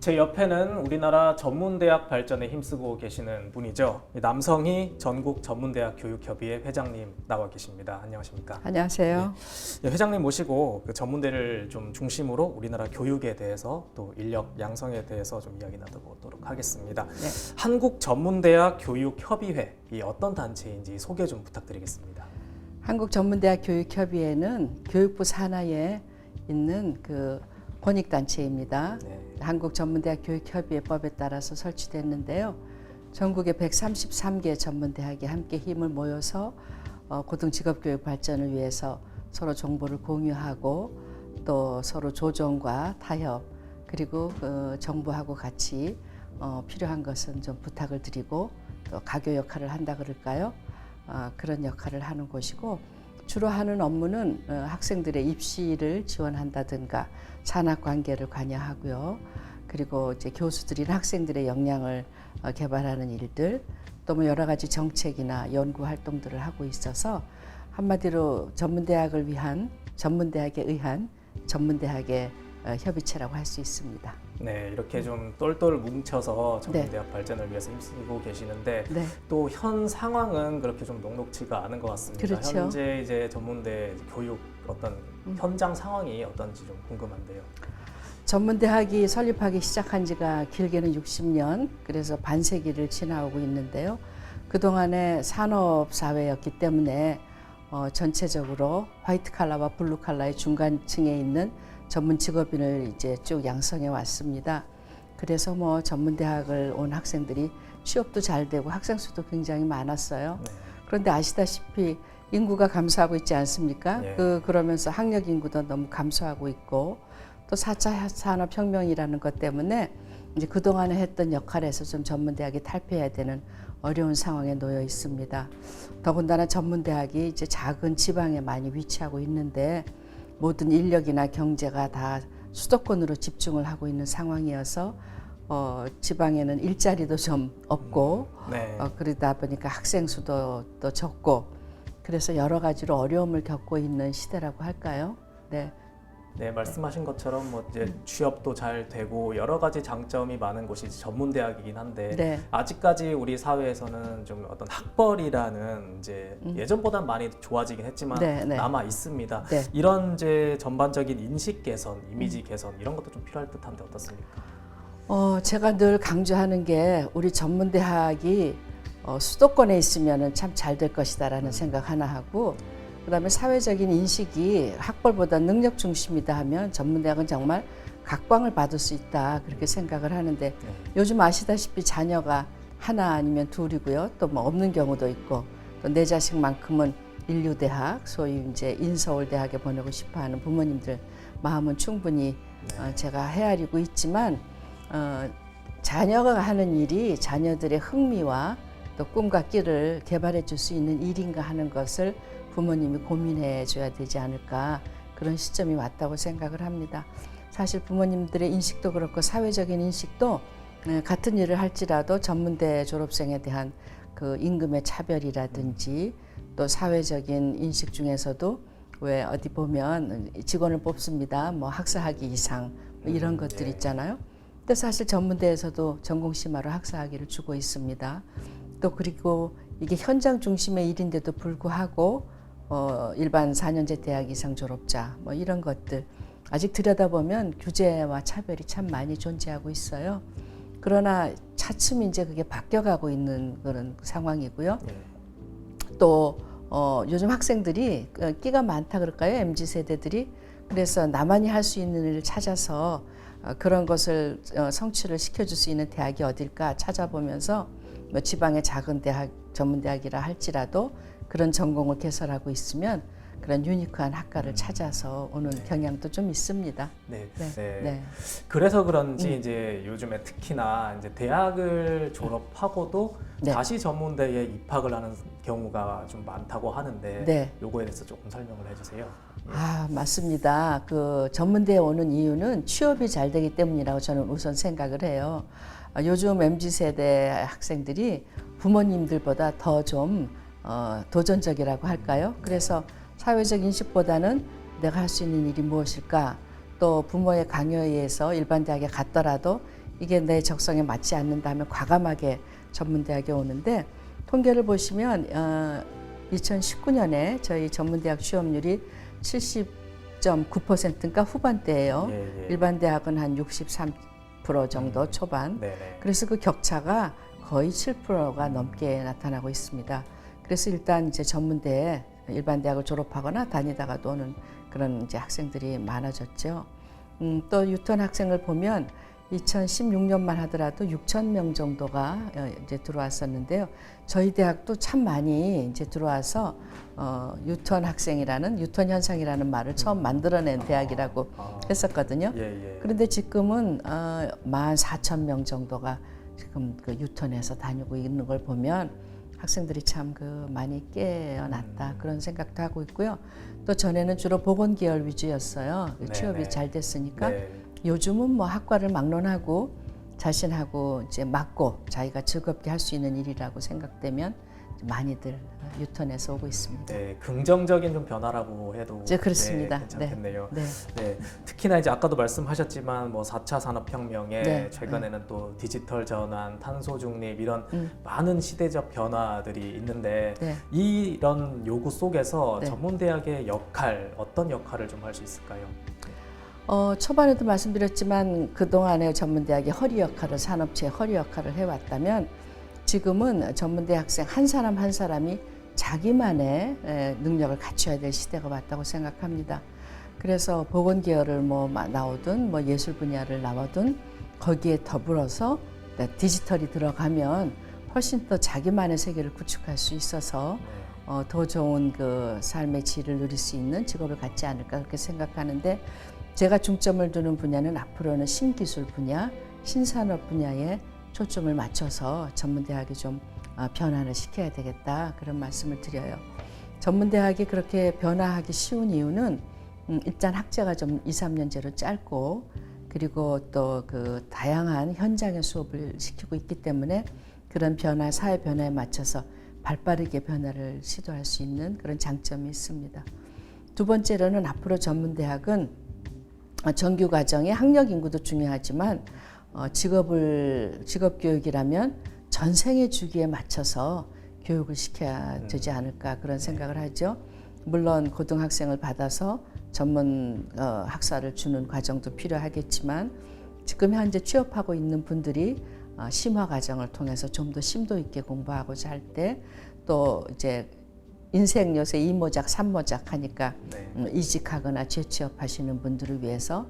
제 옆에는 우리나라 전문대학 발전에 힘쓰고 계시는 분이죠. 남성희 전국 전문대학 교육협의회 회장님 나와 계십니다. 안녕하십니까? 안녕하세요. 예, 회장님 모시고 그 전문대를 좀 중심으로 우리나라 교육에 대해서 또 인력 양성에 대해서 좀 이야기 나눠보도록 하겠습니다. 네. 한국 전문대학 교육협의회 이 어떤 단체인지 소개 좀 부탁드리겠습니다. 한국 전문대학 교육협의회는 교육부 산하에 있는 그 권익단체입니다. 네. 한국전문대학 교육협의회법에 따라서 설치됐는데요. 전국의 133개 전문대학이 함께 힘을 모여서 어, 고등직업교육 발전을 위해서 서로 정보를 공유하고 또 서로 조정과 타협 그리고 그 정부하고 같이 어, 필요한 것은 좀 부탁을 드리고 또 가교 역할을 한다 그럴까요? 어, 그런 역할을 하는 곳이고 주로 하는 업무는 어, 학생들의 입시를 지원한다든가 산학 관계를 관여하고요. 그리고 이제 교수들이나 학생들의 역량을 어, 개발하는 일들, 또 뭐 여러 가지 정책이나 연구 활동들을 하고 있어서 한마디로 전문대학을 위한 전문대학에 의한 전문대학의 어, 협의체라고 할 수 있습니다. 네, 이렇게 좀 똘똘 뭉쳐서 전문대학 발전을 위해서 힘쓰고 계시는데 네. 또현 상황은 그렇게 좀 녹록지가 않은 것 같습니다. 그렇죠. 현재 이제 전문대 교육 어떤 음. 현장 상황이 어떤지 좀 궁금한데요. 전문대학이 설립하기 시작한 지가 길게는 60년, 그래서 반세기를 지나오고 있는데요. 그동안에 산업 사회였기 때문에 어, 전체적으로 화이트 칼라와 블루 칼라의 중간층에 있는 전문 직업인을 이제 쭉 양성해 왔습니다. 그래서 뭐 전문 대학을 온 학생들이 취업도 잘 되고 학생 수도 굉장히 많았어요. 네. 그런데 아시다시피 인구가 감소하고 있지 않습니까? 예. 그 그러면서 학력 인구도 너무 감소하고 있고 또 4차 산업 혁명이라는 것 때문에 이제 그동안에 했던 역할에서 좀 전문 대학이 탈피해야 되는 어려운 상황에 놓여 있습니다. 더군다나 전문 대학이 이제 작은 지방에 많이 위치하고 있는데 모든 인력이나 경제가 다 수도권으로 집중을 하고 있는 상황이어서 어, 지방에는 일자리도 좀 없고 네. 어, 그러다 보니까 학생 수도 또 적고 그래서 여러 가지로 어려움을 겪고 있는 시대라고 할까요? 네. 네, 말씀하신 것처럼 뭐 이제 취업도 잘 되고 여러 가지 장점이 많은 곳이 전문 대학이긴 한데 네. 아직까지 우리 사회에서는 좀 어떤 학벌이라는 이제 예전보다 많이 좋아지긴 했지만 음. 네, 네. 남아 있습니다. 네. 이런 이제 전반적인 인식 개선, 이미지 개선 이런 것도 좀 필요할 듯한데 어떻습니까? 어, 제가 늘 강조하는 게 우리 전문 대학이 어, 수도권에 있으면 참잘 될 것이다라는 생각 하나 하고 그다음에 사회적인 인식이 학벌보다 능력 중심이다 하면 전문대학은 정말 각광을 받을 수 있다 그렇게 생각을 하는데 요즘 아시다시피 자녀가 하나 아니면 둘이고요. 또 뭐 없는 경우도 있고 또 내 자식만큼은 인류대학 소위 이제 인서울대학에 보내고 싶어하는 부모님들 마음은 충분히 어, 제가 헤아리고 있지만 어, 자녀가 하는 일이 자녀들의 흥미와 또 꿈과 끼를 개발해 줄 수 있는 일인가 하는 것을 부모님이 고민해 줘야 되지 않을까 그런 시점이 왔다고 생각을 합니다. 사실 부모님들의 인식도 그렇고 사회적인 인식도 에, 같은 일을 할지라도 전문대 졸업생에 대한 그 임금의 차별이라든지 또 사회적인 인식 중에서도 왜 어디 보면 직원을 뽑습니다. 뭐 학사학위 이상 뭐 이런 음, 것들 예. 있잖아요. 근데 사실 전문대에서도 전공 심화로 학사학위를 주고 있습니다. 또 그리고 이게 현장 중심의 일인데도 불구하고 어, 일반 4년제 대학 이상 졸업자 뭐 이런 것들 아직 들여다보면 규제와 차별이 참 많이 존재하고 있어요. 그러나 차츰 이제 그게 바뀌어가고 있는 그런 상황이고요. 네. 또 어, 요즘 학생들이 어, 끼가 많다 그럴까요? mz 세대들이 그래서 나만이 할 수 있는 일을 찾아서 어, 그런 것을 어, 성취를 시켜줄 수 있는 대학이 어딜까 찾아보면서 뭐 지방의 작은 대학 전문 대학이라 할지라도 그런 전공을 개설하고 있으면 그런 유니크한 학과를 찾아서 오는 경향도 좀 있습니다. 네. 네, 네. 네. 그래서 그런지 음. 이제 요즘에 특히나 이제 대학을 졸업하고도 네. 다시 전문대에 입학을 하는 경우가 좀 많다고 하는데 네. 요거에 대해서 조금 설명을 해주세요. 아, 맞습니다. 그 전문대에 오는 이유는 취업이 잘 되기 때문이라고 저는 우선 생각을 해요. 아, 요즘 MZ 세대 학생들이 부모님들보다 더좀 어, 도전적이라고 할까요? 그래서 사회적 인식보다는 내가 할 수 있는 일이 무엇일까? 또 부모의 강요에 의해서 일반 대학에 갔더라도 이게 내 적성에 맞지 않는다면 과감하게 전문대학에 오는데 통계를 보시면 어, 2019년에 저희 전문대학 취업률이 70.9%인가 후반대예요. 예, 예. 일반 대학은 한 63% 정도 음. 초반. 네네. 그래서 그 격차가 거의 7%가 넘게 나타나고 있습니다. 그래서 일단 이제 전문대에 일반 대학을 졸업하거나 다니다가 또 오는 그런 이제 학생들이 많아졌죠. 음, 또 유턴 학생을 보면 2016년만 하더라도 6천 명 정도가 어, 이제 들어왔었는데요. 저희 대학도 참 많이 이제 들어와서 어, 유턴 학생이라는 유턴 현상이라는 말을 처음 만들어낸 대학이라고 아, 했었거든요. 예, 예. 그런데 지금은 어, 14,000명 정도가 지금 그 유턴해서 다니고 있는 걸 보면 학생들이 참 그 많이 깨어났다 음. 그런 생각도 하고 있고요. 또 전에는 주로 보건 계열 위주였어요. 그 네네. 취업이 잘 됐으니까 네. 요즘은 뭐 학과를 막론하고 자신하고 이제 맞고 자기가 즐겁게 할 수 있는 일이라고 생각되면 많이들 유턴해서 오고 있습니다. 네, 긍정적인 좀 변화라고 해도 이제 그렇습니다. 네, 괜찮겠네요. 네. 네, 특히나 이제 아까도 말씀하셨지만 뭐 4차 산업혁명에 네, 최근에는 또 디지털 전환, 탄소 중립 이런 음. 많은 시대적 변화들이 있는데 네. 이런 요구 속에서 네. 전문 대학의 역할 어떤 역할을 좀 할 수 있을까요? 어, 초반에도 말씀드렸지만 그동안의 전문대학이 허리 역할을 산업체의 허리 역할을 해왔다면 지금은 전문대 학생 한 사람 한 사람이 자기만의 에, 능력을 갖춰야 될 시대가 왔다고 생각합니다. 그래서 보건 계열을 뭐 마- 나오든 뭐 예술 분야를 나오든 거기에 더불어서 네, 디지털이 들어가면 훨씬 더 자기만의 세계를 구축할 수 있어서 네. 어, 더 좋은 그 삶의 질을 누릴 수 있는 직업을 갖지 않을까 그렇게 생각하는데 제가 중점을 두는 분야는 앞으로는 신기술 분야, 신산업 분야에 초점을 맞춰서 전문대학이 좀 어, 변화를 시켜야 되겠다 그런 말씀을 드려요. 전문대학이 그렇게 변화하기 쉬운 이유는 음, 일단 학제가 좀 2, 3년제로 짧고 그리고 또 그 다양한 현장의 수업을 시키고 있기 때문에 그런 변화, 사회 변화에 맞춰서 발빠르게 변화를 시도할 수 있는 그런 장점이 있습니다. 두 번째로는 앞으로 전문대학은 어, 정규 과정의 학력 인구도 중요하지만 어, 직업을 직업 교육이라면 전생의 주기에 맞춰서 교육을 시켜야 되지 않을까 그런 생각을 하죠. 물론 고등학생을 받아서 전문 어, 학사를 주는 과정도 필요하겠지만 지금 현재 취업하고 있는 분들이 어, 심화 과정을 통해서 좀 더 심도 있게 공부하고자 할 때 또 이제 인생 요새 이모작 삼모작 하니까 네. 음, 이직하거나 재취업하시는 분들을 위해서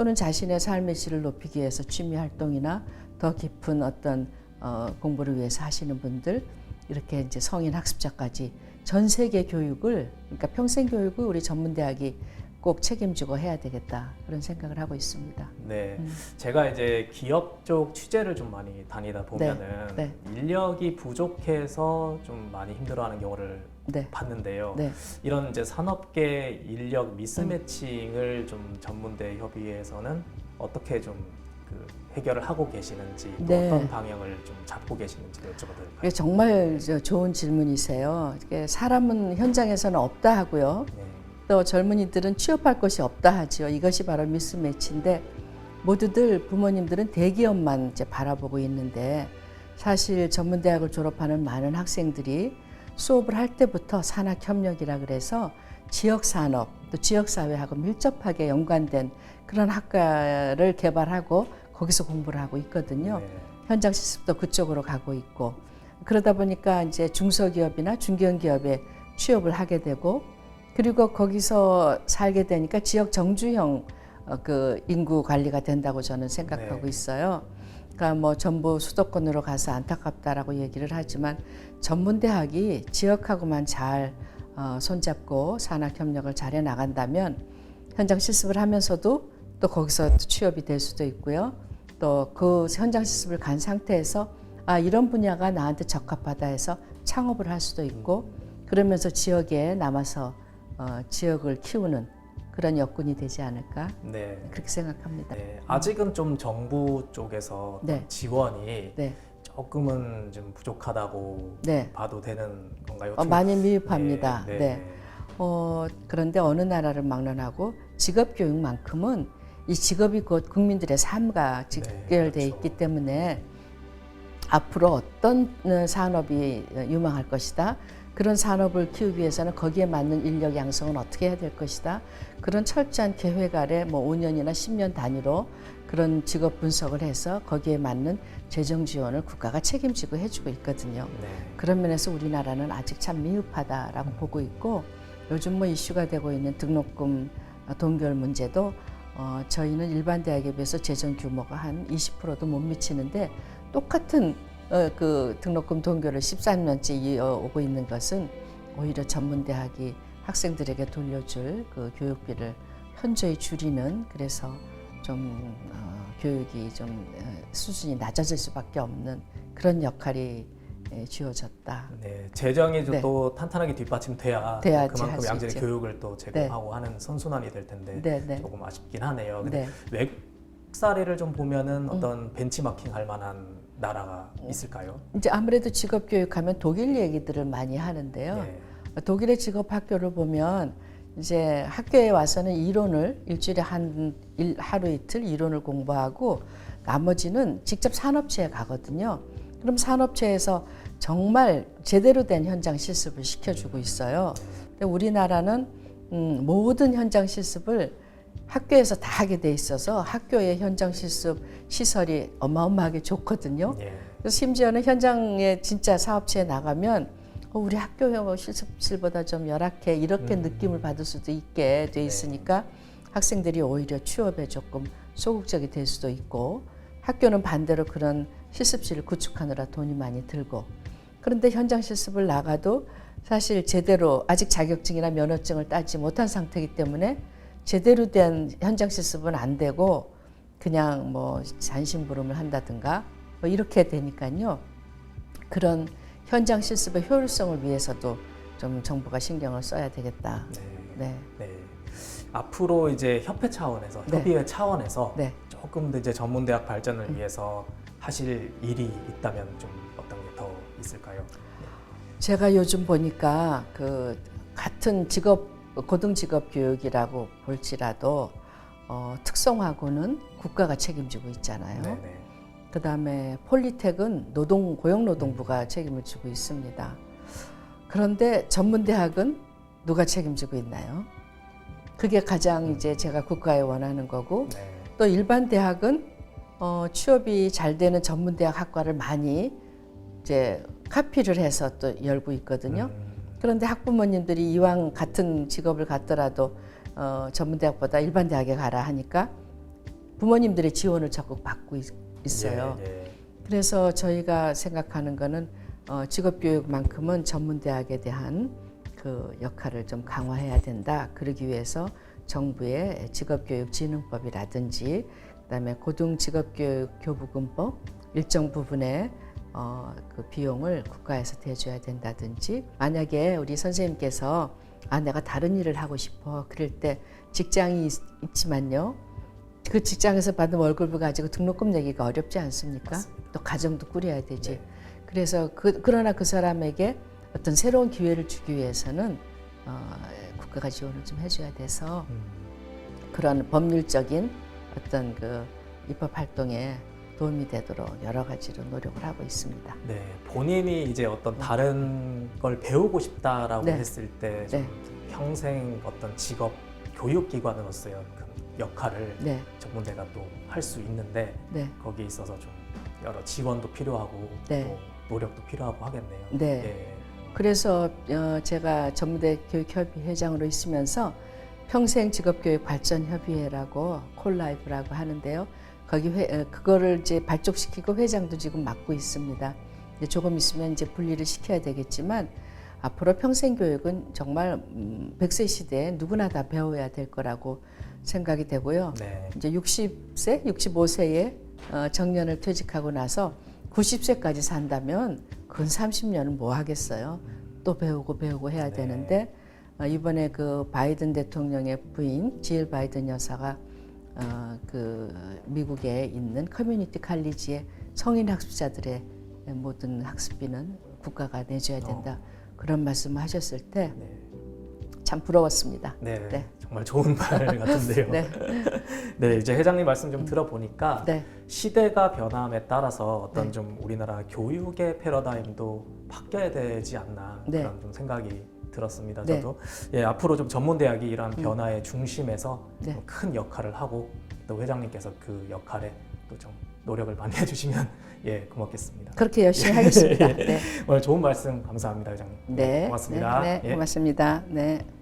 또는 자신의 삶의 질을 높이기 위해서 취미 활동이나 더 깊은 어떤 어, 공부를 위해서 하시는 분들 이렇게 이제 성인 학습자까지 전 세계 교육을 그러니까 평생 교육을 우리 전문대학이 꼭 책임지고 해야 되겠다 그런 생각을 하고 있습니다. 네, 음. 제가 이제 기업 쪽 취재를 좀 많이 다니다 보면은 네. 인력이 부족해서 좀 많이 힘들어하는 경우를 네, 봤는데요. 네. 이런 이제 산업계 인력 미스매칭을 좀 전문대 협의회에서는 어떻게 좀 그 해결을 하고 계시는지 또 네. 어떤 방향을 좀 잡고 계시는지 여쭤봐도 될까요? 이게 정말 저 좋은 질문이세요. 사람은 현장에서는 없다 하고요. 네. 또 젊은이들은 취업할 곳이 없다 하죠. 이것이 바로 미스매치인데 모두들 부모님들은 대기업만 이제 바라보고 있는데 사실 전문대학을 졸업하는 많은 학생들이 수업을 할 때부터 산학협력이라 그래서 지역산업 또 지역사회하고 밀접하게 연관된 그런 학과를 개발하고 거기서 공부를 하고 있거든요. 네. 현장 실습도 그쪽으로 가고 있고 그러다 보니까 이제 중소기업이나 중견기업에 취업을 하게 되고 그리고 거기서 살게 되니까 지역 정주형 어, 그 인구 관리가 된다고 저는 생각하고 네. 있어요. 그러니까 뭐 전부 수도권으로 가서 안타깝다라고 얘기를 하지만 전문 대학이 지역하고만 잘 어, 손잡고 산학 협력을 잘해 나간다면 현장 실습을 하면서도 또 거기서 또 취업이 될 수도 있고요. 또 그 현장 실습을 간 상태에서 아 이런 분야가 나한테 적합하다 해서 창업을 할 수도 있고 그러면서 지역에 남아서 어, 지역을 키우는 그런 여건이 되지 않을까 네. 그렇게 생각합니다. 네. 아직은 좀 정부 쪽에서 네. 지원이 네, 조금은 좀 부족하다고 네. 봐도 되는 건가요? 어, 많이 미흡합니다. 네. 네. 어, 그런데 어느 나라를 막론하고 직업 교육만큼은 이 직업이 곧 국민들의 삶과 직결돼 그렇죠. 있기 때문에 앞으로 어떤 어, 산업이 어, 유망할 것이다. 그런 산업을 키우기 위해서는 거기에 맞는 인력 양성은 어떻게 해야 될 것이다. 그런 철저한 계획 아래 뭐 5년이나 10년 단위로 그런 직업 분석을 해서 거기에 맞는 재정 지원을 국가가 책임지고 해주고 있거든요. 네. 그런 면에서 우리나라는 아직 참 미흡하다라고 보고 있고 요즘 뭐 이슈가 되고 있는 등록금 동결 문제도 어, 저희는 일반 대학에 비해서 재정 규모가 한 20%도 못 미치는데 똑같은 어, 그 등록금 동결을 13년째 이어오고 있는 것은 오히려 전문 대학이 학생들에게 돌려줄 그 교육비를 현저히 줄이는 그래서 좀 어, 교육이 좀 어, 수준이 낮아질 수밖에 없는 그런 역할이 예, 쥐어졌다. 네, 재정이 좀 네. 또 탄탄하게 뒷받침돼야 그만큼 양질의. 교육을 또 제공하고 하는 선순환이 될 텐데 네, 네. 조금 아쉽긴 하네요. 근데 네. 외국 사례를 좀 보면은 음. 어떤 벤치마킹 할 만한 나라가 있을까요? 이제 아무래도 직업 교육하면 독일 얘기들을 많이 하는데요. 네. 독일의 직업 학교를 보면 이제 학교에 와서는 이론을 일주일에 한 일, 하루 이틀 이론을 공부하고 나머지는 직접 산업체에 가거든요. 그럼 산업체에서 정말 제대로 된 현장 실습을 시켜주고 있어요. 우리나라는 음, 모든 현장 실습을 학교에서 다 하게 돼 있어서 학교의 현장 실습 시설이 어마어마하게 좋거든요. 예. 그래서 심지어는 현장에 진짜 사업체에 나가면 어, 우리 학교 실습실보다 좀 열악해 이렇게 음. 느낌을 받을 수도 있게 돼 있으니까 학생들이 오히려 취업에 조금 소극적이 될 수도 있고 학교는 반대로 그런 실습실을 구축하느라 돈이 많이 들고 그런데 현장 실습을 나가도 사실 제대로 아직 자격증이나 면허증을 따지 못한 상태이기 때문에 제대로 된 현장 실습은 안 되고 그냥 뭐 잔심부름을 한다든가 뭐 이렇게 되니까요. 그런 현장 실습의 효율성을 위해서도 좀 정부가 신경을 써야 되겠다. 네. 네. 네. 앞으로 이제 협회 차원에서 네. 협의회 차원에서 네. 조금 더 이제 전문 대학 발전을 위해서 하실 일이 있다면 좀 어떤 게 더 있을까요? 제가 요즘 보니까 그 같은 직업 고등 직업 교육이라고 볼지라도 어, 특성화고는 국가가 책임지고 있잖아요. 네, 네. 그다음에 폴리텍은 노동 고용노동부가 책임을 지고 있습니다. 그런데 전문대학은 누가 책임지고 있나요? 그게 가장 이제 제가 국가에 원하는 거고 네. 또 일반 대학은 어, 취업이 잘 되는 전문대학 학과를 많이 이제 카피를 해서 또 열고 있거든요. 음, 그런데 학부모님들이 이왕 같은 직업을 갖더라도 어, 전문대학보다 일반 대학에 가라 하니까 부모님들의 지원을 적극 받고 있, 어요 예, 예. 그래서 저희가 생각하는 거는 어, 직업교육만큼은 전문대학에 대한 그 역할을 좀 강화해야 된다. 그러기 위해서 정부의 직업교육진흥법이라든지 그다음에 고등직업교육 교부금법 일정 부분의 어, 그 비용을 국가에서 대줘야 된다든지 만약에 우리 선생님께서 아 내가 다른 일을 하고 싶어 그럴 때 직장이 있, 있지만요 그 직장에서 받은 월급을 가지고 등록금 내기가 어렵지 않습니까? 맞습니다. 또 가정도 꾸려야 되지. 네. 그래서 그, 그러나 그 사람에게 어떤 새로운 기회를 주기 위해서는 어, 국가가 지원을 좀 해줘야 돼서 음, 그런 법률적인 어떤 그 입법 활동에 도움이 되도록 여러 가지로 노력을 하고 있습니다. 네, 본인이 이제 어떤 다른 걸 배우고 싶다라고 네. 했을 때좀 네. 평생 어떤 직업 교육기관으로서의 그 역할을 네, 전문대가 또 할 수 있는데 네, 거기에 있어서 좀 여러 지원도 필요하고 네. 또 노력도 필요하고 하겠네요. 네. 예. 그래서 어, 제가 전무대 교육협의 회장으로 있으면서 평생 직업교육 발전 협의회라고 콜라이브라고 하는데요. 거기 회, 어, 그거를 이제 발족시키고 회장도 지금 맡고 있습니다. 조금 있으면 이제 분리를 시켜야 되겠지만 앞으로 평생 교육은 정말 음, 100세 시대에 누구나 다 배워야 될 거라고 생각이 되고요. 네. 이제 60세, 65세에 어, 정년을 퇴직하고 나서 90세까지 산다면 근 30년은 뭐 하겠어요? 또 배우고 배우고 해야 네. 되는데 어, 이번에 그 바이든 대통령의 부인 지일 바이든 여사가 어, 그 미국에 있는 커뮤니티 칼리지의 성인 학습자들의 모든 학습비는 국가가 내줘야 된다. 그런 말씀을 하셨을 때참 네. 부러웠습니다. 네. 네. 정말 정말 좋은 말 같은데요. 네, 네, 이제 회장님 말씀 좀 들어보니까 네, 시대가 변함에 따라서 어떤 네. 좀 우리나라 교육의 패러다임도 바뀌어야 되지 않나 네. 그런 좀 생각이 들었습니다. 네. 저도 예, 앞으로 좀 전문 대학이 이러한 변화의 중심에서 네. 좀큰 역할을 하고 또 회장님께서 그 역할에 또 좀 노력을 많이 해주시면 예 고맙겠습니다. 그렇게 열심히 하겠습니다. 네, 오늘 좋은 말씀 감사합니다, 회장님. 네, 고맙습니다. 네, 네, 예. 고맙습니다. 네.